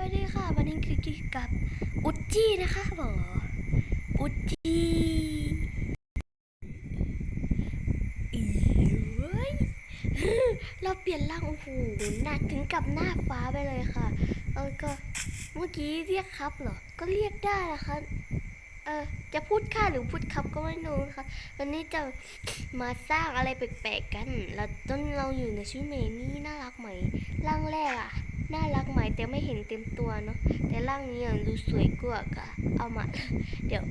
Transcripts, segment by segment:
วัสดีค่ะ วันนี้คือกิกับอุจจี้นะคะบอกอุจจี้เว้ยเราเปลี่ยนร่างโอ้โหหนักถึงกับหน้าฟ้าไปเลยค่ะเออก็เมื่อกี้เรียกครับเหรอ ก็เรียกได้นะคะเออจะพูดค่าหรือพูดครับก็ไม่รู้นะคะวันนี้จะมาสร้างอะไรแปลกๆกัน แล้วต้นเราอยู่ในชื่อเมนี่น่ารักไหมร่างแรกอะ น่ารักไหมแต่ไม่เห็นเต็มตัวเนาะแต่ร่างนี้ดูสวยกว่ากะเอามา เดี๋ยว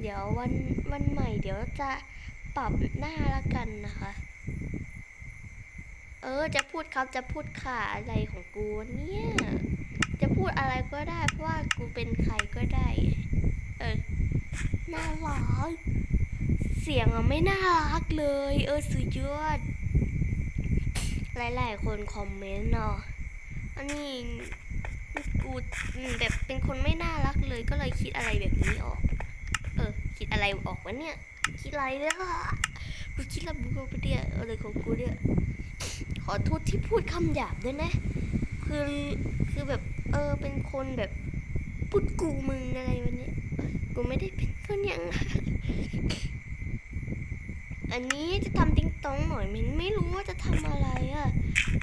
เดี๋ยววันวันใหม่ เดี๋ยวจะปรับหน้าละกันนะคะ เออจะพูดครับจะพูดค่ะอะไรของกูเนี่ยจะพูดอะไรก็ได้เพราะว่ากูเป็นใครก็ได้ เออน่ารักเสียงอะไม่น่ารักเลย เออสุดยอดหลายๆคนคอมเมนต์เนาะ อันนี้กูแบบเป็นคนไม่น่ารักเลยก็เลยคิดอะไรแบบนี้ออก เออ คิดอะไรออกวะเนี่ย คิดอะไรเนี่ยกูคิดระบุกไปเดียอะไรของกูเนี่ยขอโทษที่พูดคำหยาบด้วยนะ คือคือแบบเออเป็นคนแบบพูดกูมึงอะไรวันนี้กูไม่ได้เป็นคนอย่างอันนี้จะทำติ้งต้องหน่อยมันไม่รู้ว่าจะทำอะไรอะ่ะ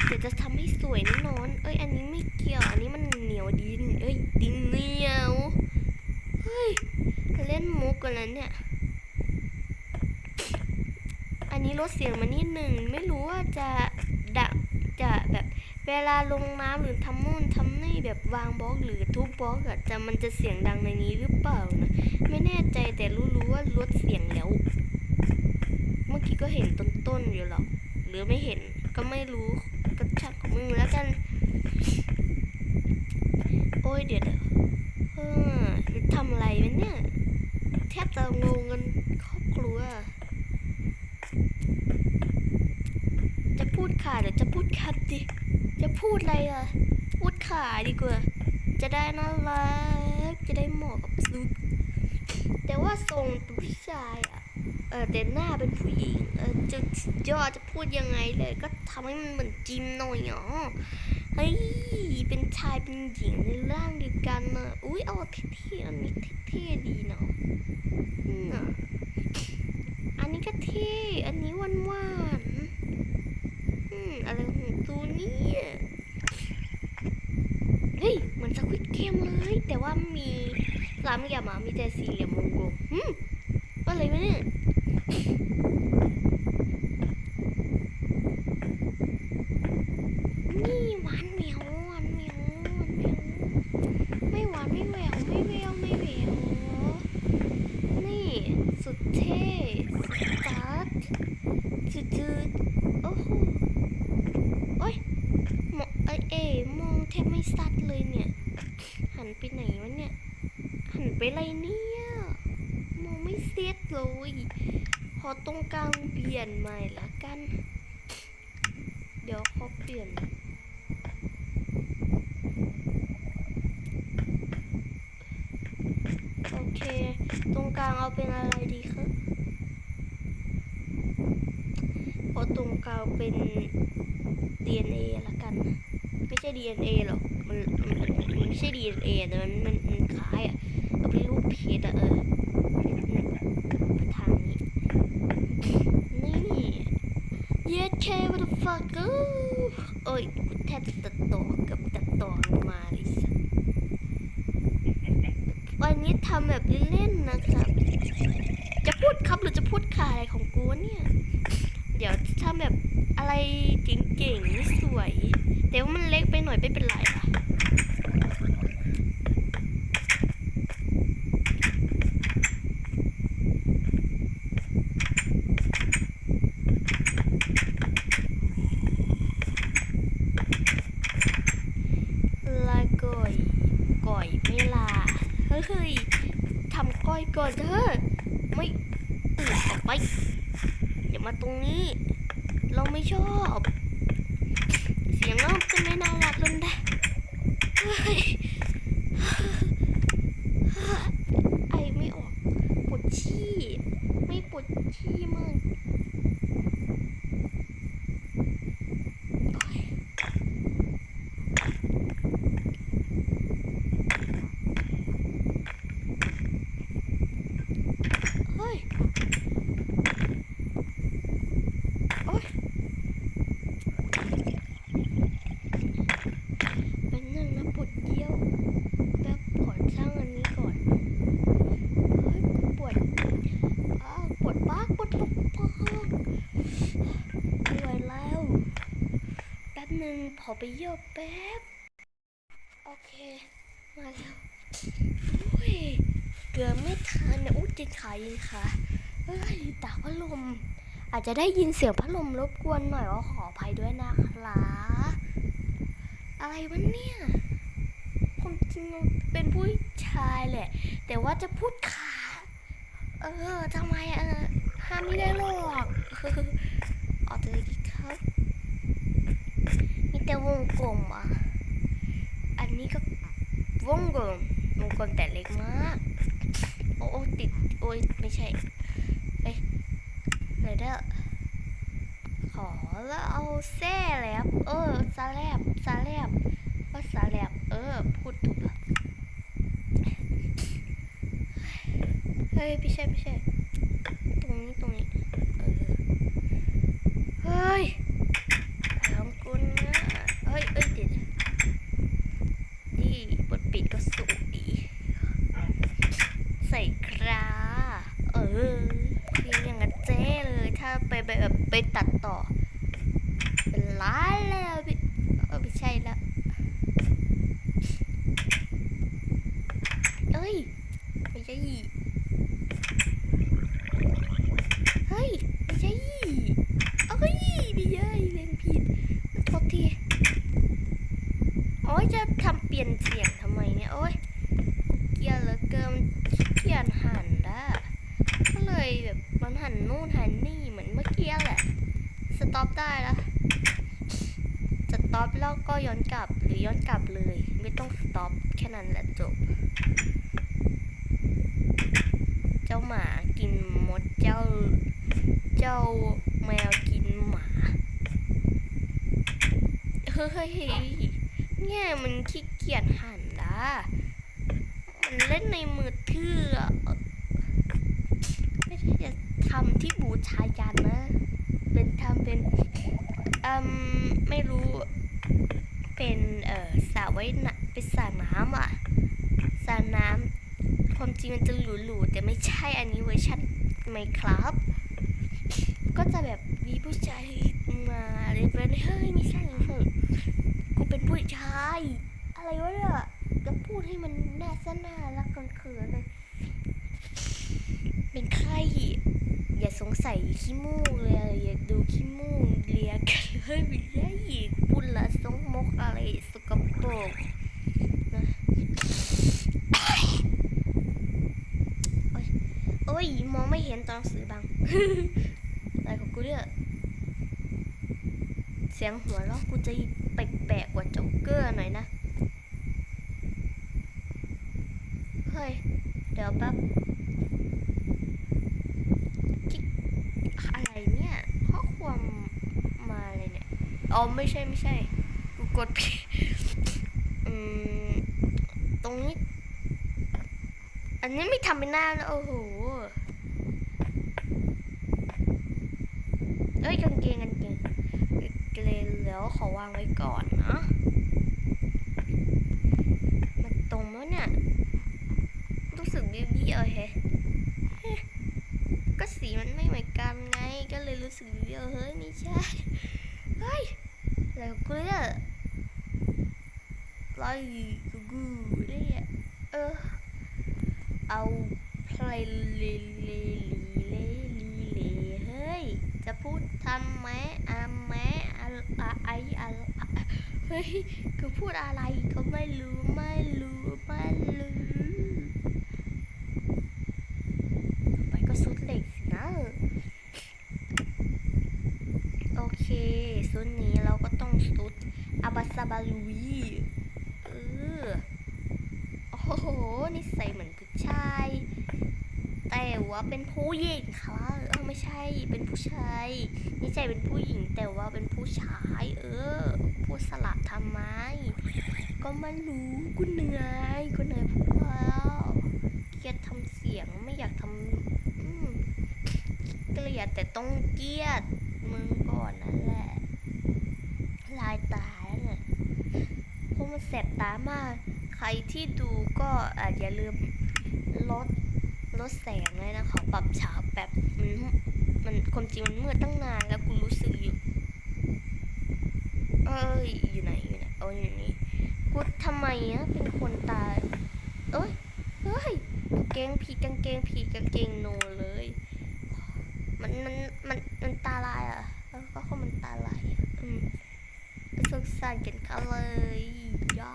เดี๋ยวจะทำให้สวยแน่นอน เอ้ย อันนี้ไม่เกี่ยว อันนี้มันเหนียวดิน เอ้ย ดินเหนียว เฮ้ย เล่นมุกกันแล้วเนี่ย อันนี้ลดเสียงมานิดหนึ่ง ไม่รู้ว่าจะดังจะแบบเวลาลงน้ำหรือทำนู่นทำนี่แบบวางบล็อกหรือทุบบล็อกอะจะมันจะเสียงดังในนี้หรือเปล่านะไม่แน่ใจแต่รู้ๆว่าลดเสียงแล้ว เมื่อกี้ก็เห็นต้นๆอยู่หรอกหรือไม่เห็นก็ไม่รู้ ก็ชักของมึงแล้วกัน โอ้ยเดี๋ยวเดี๋ยวเออทำอะไรวะเนี่ย แทบจะงงกันครอบครัว จะพูดขาดหรือจะพูดคัดดิ จะพูดอะไรอะ พูดขาดีกว่า จะได้น่ารัก จะได้เหมาะกับซุดแต่ว่าทรงเป็นผู้ชายอะ เออแต่หน้าเป็นผู้หญิง เออจะยอดจะพูดยังไงเลย ก็ทำให้มันเหมือนจิมหน่อยอ๋อเฮ้ย เป็นชายเป็นหญิงในร่างเดียวกันนะอุ้ยเอาเท่ๆอันนี้เท่ๆดีเนาะอืมอะอันนี้ก็เท่อันนี้หวานๆอืมอะไรของตัวเนี่ยเฮ้ยเหมือนสควิตเกมเลย แต่ว่ามีสามเหลี่ยมอะมีแต่สี่เหลี่ยมวงกลม อะไรวะเนี่ยนี่หวานเหมียวหวานเหมียวหวานเหมียวไม่หวานไม่แหววไม่แววไม่แหววนี่สุดเท่สุดจัดสุดจืดโอ้โหโอ้ยมองเอ้ยเอ๋มองแทบไม่ซัดเลยเนี่ย หันไปไหนวะเนี่ย หันไปอะไรเนี่ย ไม่เซตเลย ขอตรงกลางเปลี่ยนใหม่ละกัน เดี๋ยวขอเปลี่ยนโอเค ตรงกลางเอาเป็นอะไรดีคะขอตรงกลางเป็น DNA ละกัน ไม่ใช่ DNA หรอกมันมันไม่ใช่ DNA แต่มันมันมันคล้ายอะเอาเป็นรูปเพชรอะเออ ทางนี้ นี่เย็ดเควัตฟักกอร์โอ้ยกูแทบจะตัดต่อกับตัดต่อมาเลยสัสวันนี้ทำแบบเล่นๆนะครับ จะพูดครับหรือจะพูดขายของกูเนี่ย เดี๋ยวทำแบบอะไรเจ๋งๆสวย แต่ว่ามันเล็กไปหน่อยไม่เป็นไรค่ะ ลาก่อย ก่อยไม่ลา ยทำก้อยก่อนเถอะไม่ตื่นออกไปอย่ามาตรงนี้ เราไม่ชอบ เสียงเราจะไม่น่ารักเลยนะไอไม่ออกปวดชี้ ไม่ปวดชี้มาก อไปเยี่ยวแป๊บ โอเค มาแล้วอุ้ยเกือบไม่ทันนะอุ้ยจิตขายิงค่ะเฮ้ยตากพัดลม อาจจะได้ยินเสียงพัดลมรบกวนหน่อยว่าขออภัยด้วยนะครับอะไรวะเนี่ยผมจริงเป็นผู้ชายแหละ แต่ว่าจะพูดขาเออทำไมเออห้ามไม่ได้หรอกออกเลยดีครับมี แต่วงกลมอะ อันนี้ก็วงกลมวงกลมแต่เล็กมาก โอ้ติด โอ้ยไม่ใช่เอ้ยไรเด้อขอแล้วเอาแซ่แลบเออซาแลบซาแลบว่าซาแลบเออ พูดถูกแล้วเฮ้ยไม่ใช่ไม่ใช่ ตรงนี้ตรงนี้ เออ เฮ้ยลองกุนนะเฮ้ยเอ้ยติด นี่บทปิดก็สูงดี ใส่คราเออเพลงอย่างกับเจ๊เลย ถ้าไปไปแบบไปตัดต่อ เป็นล้านแล้วพี่เออไม่ใช่แล้ว เอ้ย ไม่ใช่เฮ้ย ไม่ใช่เอ้ยไม่ใช่เล่นผิดโทษที โอ้ยจะทำเปลี่ยนเสียงทำไมเนี่ย โอ้ยเกลียดเหลือเกินขี้เกียจหันได้ก็เลยแบบมันหันนู่นหันนี่เหมือนเมื่อกี้แหละ สต็อปได้ละสต็อปแล้วก็ย้อนกลับหรือย้อนกลับเลย ไม่ต้องสต็อปแค่นั้นแหละจบ เจ้าหมากินมดเจ้า เจ้าแมวกินหมาเฮ้ยเนี่ยมันขี้เกียจหันนะมันเล่นในมือถืออะไม่ใช่จะทำที่บูชายันนะ เป็นทำเป็นอืมไม่รู้ เป็นเอ่อสระไว้นะเป็นสระน้ำอะ สระน้ำความจริงมันจะหลูๆแต่ไม่ใช่อันนี้เวอร์ชันไหมครับ ก็จะแบบมีผู้ชายมาอะไรแบบนี้เฮ้ยไม่ใช่ไม่ใช่กูเป็นผู้ชาย อะไรวะเนี่ยจะพูดให้มันน่าสน่ารักกันเขินเลยเป็นใครอย่าสงสัยขี้มูกเลยอะอย่าดูขี้มูกเลียกันเลยไม่ใช่พูดละสงมกอะไรสกปรกนะโอ๊ยโองไม่เห็นตอนหนังสือบังอะไรของกูเนี่ยเสียงหัวเราะกูจะแปลกๆกว่าโจ๊กเกอร์หน่อยนะ เฮ้ย เดี๋ยวแป๊บอะไรเนี่ยข้อความมาเลยเนี่ย อ๋อ ไม่ใช่ไม่ใช่กูกดผิดอืม ตรงนี้ อันนี้ไม่ทำเป็นหน้านะโอ้โห เอ้ยกางเกงกางเกงเลยแล้วขอวางไว้ก่อนนะมันตรงแล้วเนี่ยรู้สึกบี้บี้เออเฮ้ก็สีมันไม่เหมือนกันไงก็เลยรู้สึกบี้เออเฮ้ยไม่ใช่เฮ้ยแล้วกูเนี่ยไล่กูกูเนี่ยเออเอาเพลง เฮ้ยคือพูดอะไรก็ไม่รู้ไม่รู้ไม่รู้ต่อไปก็สุดเหล็กสินะ โอเคสุดนี้เราก็ต้องสุดอาบาซาบาลุยเออโอ้โหนี่ใส่เหมือนผู้ชาย แต่ว่าเป็นผู้หญิงค่ะเออไม่ใช่เป็นผู้ชายนี่ใจเป็นผู้หญิงแต่ว่าเป็นผู้ชาย เออ ทำไมก็ไม่รู้กูเหนื่อยกูเหนื่อยพูดแล้วเกลียดทำเสียงไม่อยากทำเกลียดแต่ต้องเกลียดมึงก่อนนั่นแหละ ลายตาแล้วเนี่ยเพราะมันแสบตามาก ใครที่ดูก็อาจอย่าลืมลดลดแสงเลยนะขอปรับเช้าแบบมันมันความจริงมันมืดตั้งนานแล้วกูรู้สึกอยู่ เอ้ยอยู่ไหน อยู่ไหนโอ้กูทำไมอะเป็นคนตาย เอ้ย เฮ้ยกางเกงผีกางเกงผีกางเกงโนเลย มันมันมันมันตาลายอะแล้วก็เขามันตาลายอะอืมไปศึกษากันกันเลยย่า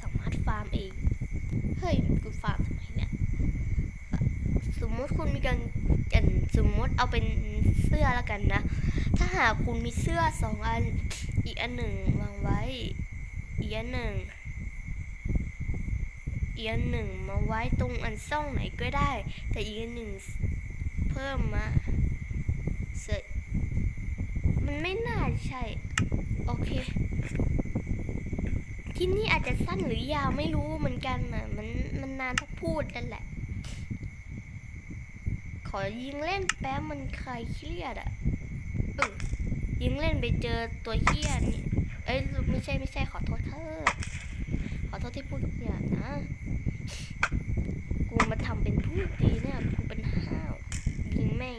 สามารถฟาร์มเอง เฮ้ยกูฟาร์มทำไมเนี่ย สมมติคุณมีการอันสมมติเอาเป็นเสื้อแล้วกันนะ ถ้าหากคุณมีเสื้อสองอัน อีกอันหนึ่งวางไว้ อีกอันหนึ่งอีกอันหนึ่งมาไว้ตรงอันซ่องไหนก็ได้ แต่อีกอันหนึ่งเพิ่มมาเสร็จมันไม่น่าใช่ โอเคที่นี่อาจจะสั้นหรือยาวไม่รู้เหมือนกันนะมันมันนานพักพูดนั่นแหละ ขอยิงเล่นแป๊บมันใครเครียดอะ ยิงเล่นไปเจอตัวเครียดนี่เอ้ยไม่ใช่ไม่ใช่ขอโทษเธอขอโทษที่พูดทุกอย่างนะกูมาทำเป็นพูดดีเนี่ยกูเป็นห้าวยิงแม่ง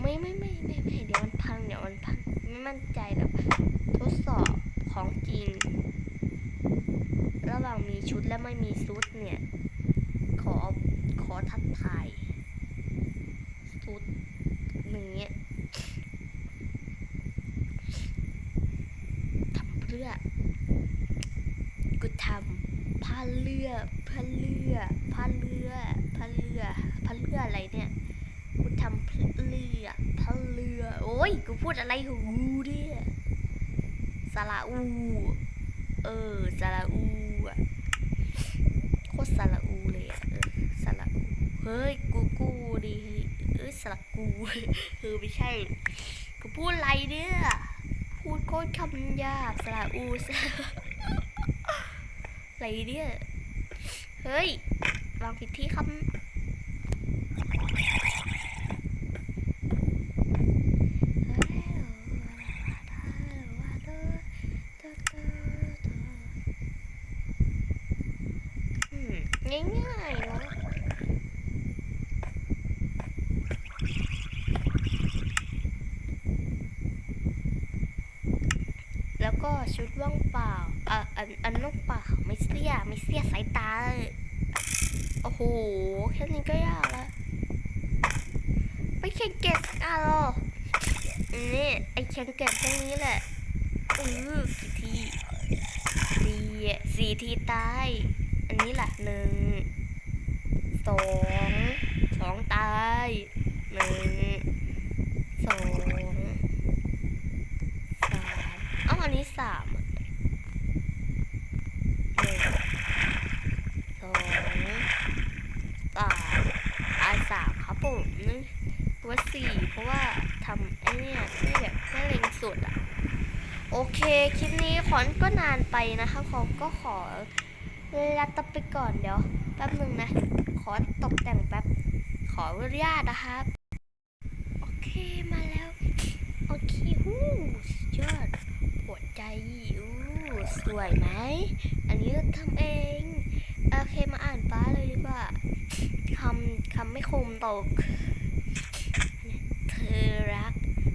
ไม่ไม่ไม่ไม่ไม่เดี๋ยวมันพังเดี๋ยวมันพังไม่มั่นใจแบบทดสอบของจริง ระหว่างมีชุดและไม่มีชุดเนี่ย ขอขอทักทายชุดนี้ทำเพื่อกูทำผ้าเลือผ้าเลือผ้าเลือผ้าเลือผ้าเลื อะไรเนี่ยกูทำผ้าเลือผ้าเลือ โอ้ยกูพูดอะไรของกูเนี่ยสระอู เออสระอูอะโคตรสระอูเลยอะเออสระอูเฮ้ยกูกูดิเอ้ยสระกูเออไม่ใช่กูพูดอะไรเนี่ยพูดโคตรคำยาบสระอูสระอะไรเนี่ยเฮ้ยวางผิดที่คำอืม ง่ายๆนะแล้วก็ชุดว่างเปล่าอะอันอันว่างเปล่าไม่เสียไม่เสียสายตาโอ้โหแค่นี้ก็ยากล้วไม่แข่งเก็บสักอันหรอนี่ไอแข่งเก็บตรงนี้แหละเออกี่ทีสี่สี่ทีตาย นี้แหละหนึ่งสองสองตายหนึ่งสองสามเอ้าอันนี้สามหนึ่งสองสามตายสามครับผมนี่ตัวสี่เพราะว่าทำไอ้เนี่ยไม่แบบไม่เล็งสุดอะโอเค คลิปนี้ขอนก็นานไปนะคะขอก็ขอ ลาตบไปก่อนเดี๋ยวแป๊บหนึ่งนะ ขอตกแต่งแป๊บ ขออนุญาตนะครับ โอเคมาแล้ว โอเคฮู้สุดยอดหัวใจอู้สวยไหม อันนี้เราทำเอง โอเคมาอ่านป้าเลยดีกว่าคำคำไม่คมตก เธอรัก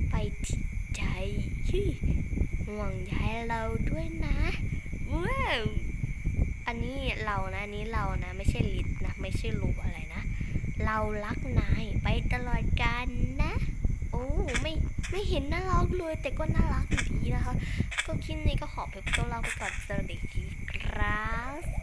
ไปที่ใจห่วงใยเราด้วยนะว้าว อันนี้เรานะอันนี้เรานะ ไม่ใช่ลิศนะ ไม่ใช่ลูอะไรนะ เรารักนายไปตลอดกาลนะ โอ้ไม่ไม่เห็นน่ารักเลยแต่ก็น่ารักอยู่ดีนะคะ ก็คลิปนี้ก็ขอไปตัวเราไปก่อนสวัสดีครับ